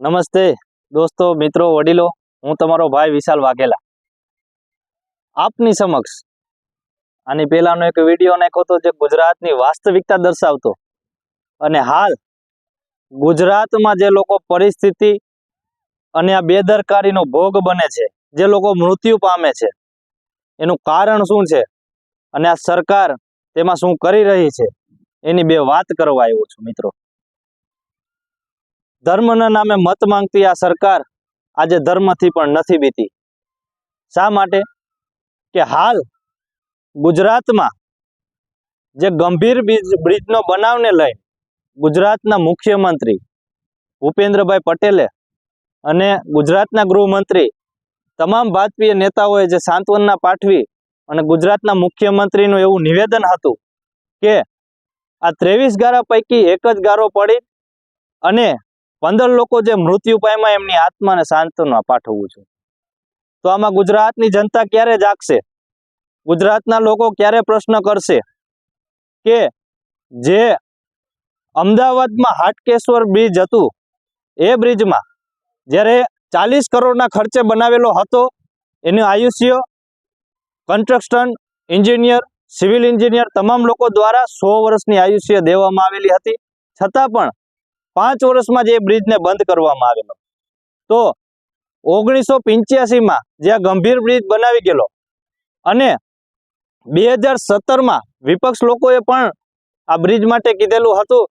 નમસ્તે દોસ્તો, મિત્રો, વડીલો, હું તમારો ભાઈ વિશાલ વાઘેલા. આપની સમક્ષ આની પહેલાનો એક વીડિયો નાખ્યો હતો જે ગુજરાતની વાસ્તવિકતા દર્શાવતો. અને હાલ ગુજરાતમાં જે લોકો પરિસ્થિતિ અને આ બેદરકારીનો ભોગ બને છે, જે લોકો મૃત્યુ પામે છે, એનું કારણ શું છે અને આ સરકાર તેમાં શું કરી રહી છે, એની બે વાત કરવા આવ્યો છું, મિત્રો. ધર્મના નામે મત માંગતી આ સરકાર આજે ધર્મથી પણ નથી બીતી. શા માટે? કે હાલ ગુજરાતમાં જે ગંભીર બ્રિજનો બનાવને લઈ ગુજરાતના મુખ્યમંત્રી ભૂપેન્દ્રભાઈ પટેલે અને ગુજરાતના ગૃહમંત્રી તમામ ભાજપીય નેતાઓએ જે સાંત્વના પાઠવી અને ગુજરાતના મુખ્યમંત્રીનું એવું નિવેદન હતું કે આ ત્રેવીસ ગારા પૈકી એક જ ગારો પડી અને પંદર લોકો જે મૃત્યુ પામ્યા એમની આત્માને સાંત્વના પાઠવવું છું. તો આમાં ગુજરાતની જનતા ક્યારે જાગશે? ગુજરાતના લોકો ક્યારે પ્રશ્ન કરશે? કે જે અમદાવાદમાં હાટકેશ્વર બ્રિજ હતું, એ બ્રિજમાં જ્યારે ચાલીસ કરોડના ખર્ચે બનાવેલો હતો, એનું આયુષ્ય કન્સ્ટ્રક્શન એન્જિનિયર, સિવિલ એન્જિનિયર તમામ લોકો દ્વારા સો વર્ષની આયુષ્ય દેવામાં આવેલી હતી. છતાં પણ પાંચ વર્ષમાં જે બ્રિજને બંધ કરવામાં આવેલો. તો ઓગણીસો પંચ્યાસીમાં જે આ ગંભીર બ્રિજ બનાવી ગયેલો અને બે હજાર સત્તરમાં વિપક્ષ લોકોએ પણ આ બ્રિજ માટે કીધેલું હતું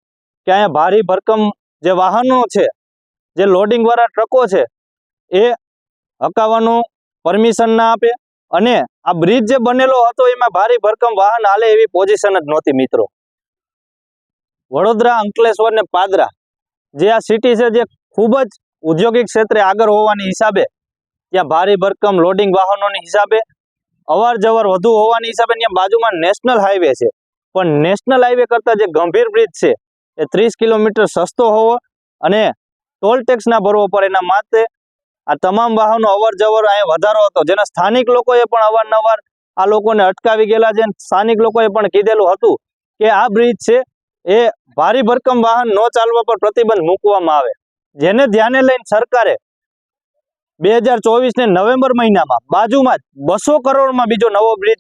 કે અહીંયા ભારી ભરકમ જે વાહનો છે, જે લોડિંગ વાળા ટ્રકો છે, એ હકાવવાનું પરમિશન ના આપે અને આ બ્રિજ જે બનેલો હતો એમાં ભારી ભરકમ વાહન હાલે એવી પોઝિશન જ નહોતી મિત્રો. વડોદરા, અંકલેશ્વર ને પાદરા જે આ સિટી છે જે ખૂબ જ ઔદ્યોગિક ક્ષેત્રે આગળ હોવાની હિસાબે, ત્યાં ભારી ભરકમ લોડિંગ વાહનોની હિસાબે અવાર જવર વધુ હોવાની હિસાબે ત્યાં બાજુમાં નેશનલ હાઈવે છે. પણ નેશનલ હાઈવે કરતાં જે ગંભીર બ્રિજ છે, એ ત્રીસ કિલોમીટર સસ્તો હોવો અને ટોલ ટેક્સ ભરવો પડે એના માટે આ તમામ વાહનો અવર જવર અહીંયા વધારો હતો. જેના સ્થાનિક લોકોએ પણ અવારનવાર આ લોકોને અટકાવી ગયેલા છે. સ્થાનિક લોકોએ પણ કીધેલું હતું કે આ બ્રિજ છે એ ભારી ભરકમ વાહન ન ચાલવા પર પ્રતિબંધ મૂકવામાં આવે. જેને ધ્યાને લઈને સરકારે બે હજાર ચોવીસ ને નવેમ્બર મહિનામાં બાજુમાં બસો કરોડમાં બીજો નવો બ્રિજ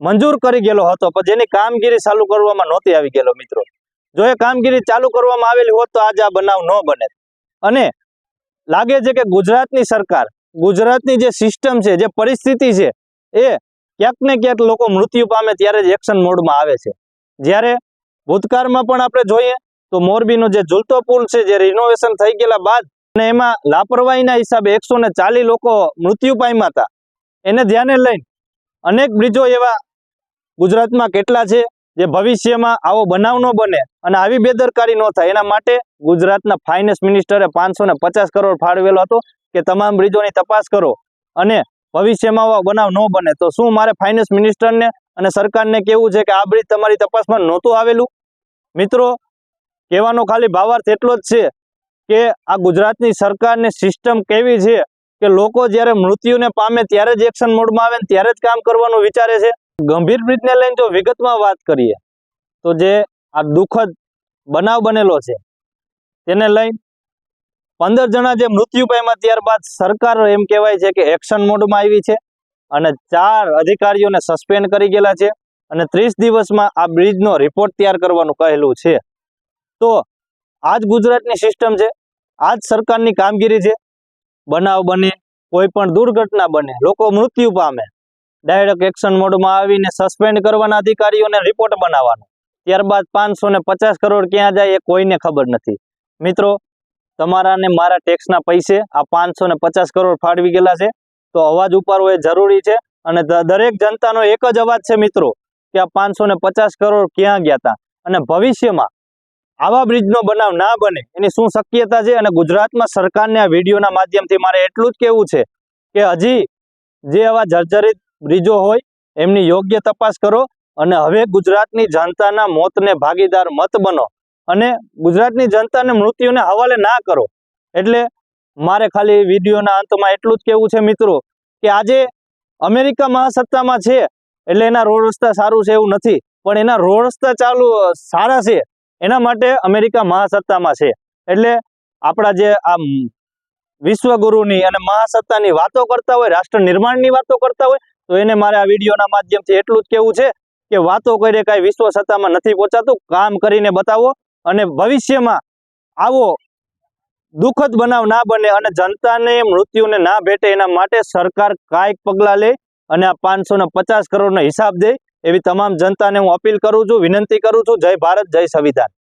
મંજૂર કરી ગયેલો હતો, પણ જેની કામગીરી ચાલુ કરવામાં નહોતી આવી ગયેલો મિત્રો. જો એ કામગીરી ચાલુ કરવામાં આવેલી હોત તો આજે આ બનાવ ન બને. અને લાગે છે કે ગુજરાતની સરકાર, ગુજરાતની જે સિસ્ટમ છે, જે પરિસ્થિતિ છે, એ ક્યાંક ને ક્યાંક લોકો મૃત્યુ પામે ત્યારે જ એક્શન મોડમાં આવે છે. જ્યારે ભૂતકાળમાં પણ આપણે જોઈએ તો મોરબીનો જે ઝૂલતો પુલ છે, જે રિનોવેશન થઈ ગયેલા બાદ અને એમાં લાપરવાહીના હિસાબે એકસો લોકો મૃત્યુ પામ્યા હતા. એને ધ્યાને લઈને અનેક બ્રિજો એવા ગુજરાતમાં કેટલા છે, જે ભવિષ્યમાં આવો બનાવ ન બને અને આવી બેદરકારી ન થાય. એના માટે ગુજરાતના ફાઇનાન્સ મિનિસ્ટરે પચાસ કરોડ ફાળવેલો હતો કે તમામ બ્રિજોની તપાસ કરો અને ભવિષ્યમાં આવો બનાવ ન બને. તો શું મારે ફાઇનાન્સ મિનિસ્ટરને અને સરકારને કેવું છે કે આ બ્રિજ તમારી તપાસમાં નહોતું આવેલું? મિત્રો, કહેવાનો ખાલી ભાવાર્થ એટલો જ છે કે આ ગુજરાતની સરકારની સિસ્ટમ કેવી છે કે લોકો જ્યારે મૃત્યુને પામે ત્યારે જ એક્શન મોડમાં આવે ત્યારે જ કામ કરવાનું વિચારે છે. ગંભીર બ્રિજને લઈને જો વિગતમાં વાત કરીએ. તો જે આ દુઃખદ બનાવ બનેલો છે, તેને લઈ પંદર જણા જે મૃત્યુ પામ્યા ત્યારબાદ સરકાર એમ કહેવાય છે કે એક્શન મોડમાં આવી છે. અને ચાર અધિકારીઓને સસ્પેન્ડ કરી ગયેલા છે અને ત્રીસ દિવસમાં આ બ્રિજનો રિપોર્ટ તૈયાર કરવાનું કહેલું છે. તો આ જ ગુજરાતની સિસ્ટમ છે આ જ સરકારની કામગીરી છે. બનાવ બને, કોઈ પણ દુર્ઘટના બને, લોકો મૃત્યુ પામે ડાયરેક્ટ એક્શન મોડમાં આવીને સસ્પેન્ડ કરવાના અધિકારીઓને રિપોર્ટ બનાવવાનો. ત્યારબાદ પાંચસો ને પચાસ કરોડ ક્યાં જાય એ કોઈને ખબર નથી. મિત્રો તમારા ને મારા ટેક્સના પૈસે આ પાંચસો ને પચાસ કરોડ ફાળવી ગયેલા છે. તો અવાજ ઉપાડવો એ જરૂરી છે. અને દરેક જનતાનો એક જ અવાજ છે, મિત્રો, કે આ પાંચસો કરોડ ક્યાં ગયા હતા અને ભવિષ્યમાં આવા બ્રિજનો બનાવ ના બને, એની શું શક્યતા છે? અને ગુજરાતમાં સરકારને આ વિડીયોના માધ્યમથી મારે એટલું જ કહેવું છે કે હજી જે આવા જર્જરિત બ્રિજો હોય, એમની યોગ્ય તપાસ કરો અને હવે ગુજરાતની જનતાના મોતને ભાગીદાર મત બનો. અને ગુજરાતની જનતાને મૃત્યુને હવાલે ના કરો. એટલે મારે ખાલી વિડીયોના અંતમાં એટલું જ કહેવું છે મિત્રો કે આજે અમેરિકા મહાસત્તામાં છે એટલે એના રોડ રસ્તા સારું છે એવું નથી, પણ એના રોડ રસ્તા ચાલુ સારા છે, એના માટે અમેરિકા મહાસત્તામાં છે. એટલે આપણા જે આ વિશ્વગુરુની અને મહાસત્તાની વાતો કરતા હોય, રાષ્ટ્ર નિર્માણની વાતો કરતા હોય, તો એને મારે આ વિડીયોના માધ્યમથી એટલું જ કહેવું છે કે વાતો કરે કાંઈ વિશ્વ સત્તામાં નથી પહોંચાતું, કામ કરીને બતાવો અને ભવિષ્યમાં આવો દુઃખદ બનાવ ના બને અને જનતાને મૃત્યુને ના ભેટે એના માટે સરકાર કાંઈક પગલાં લે અને આ પાંચસો ને પચાસ કરોડનો હિસાબ દે એવી તમામ જનતાને હું અપીલ કરું છું, વિનંતી કરું છું. જય ભારત, જય સંવિધાન.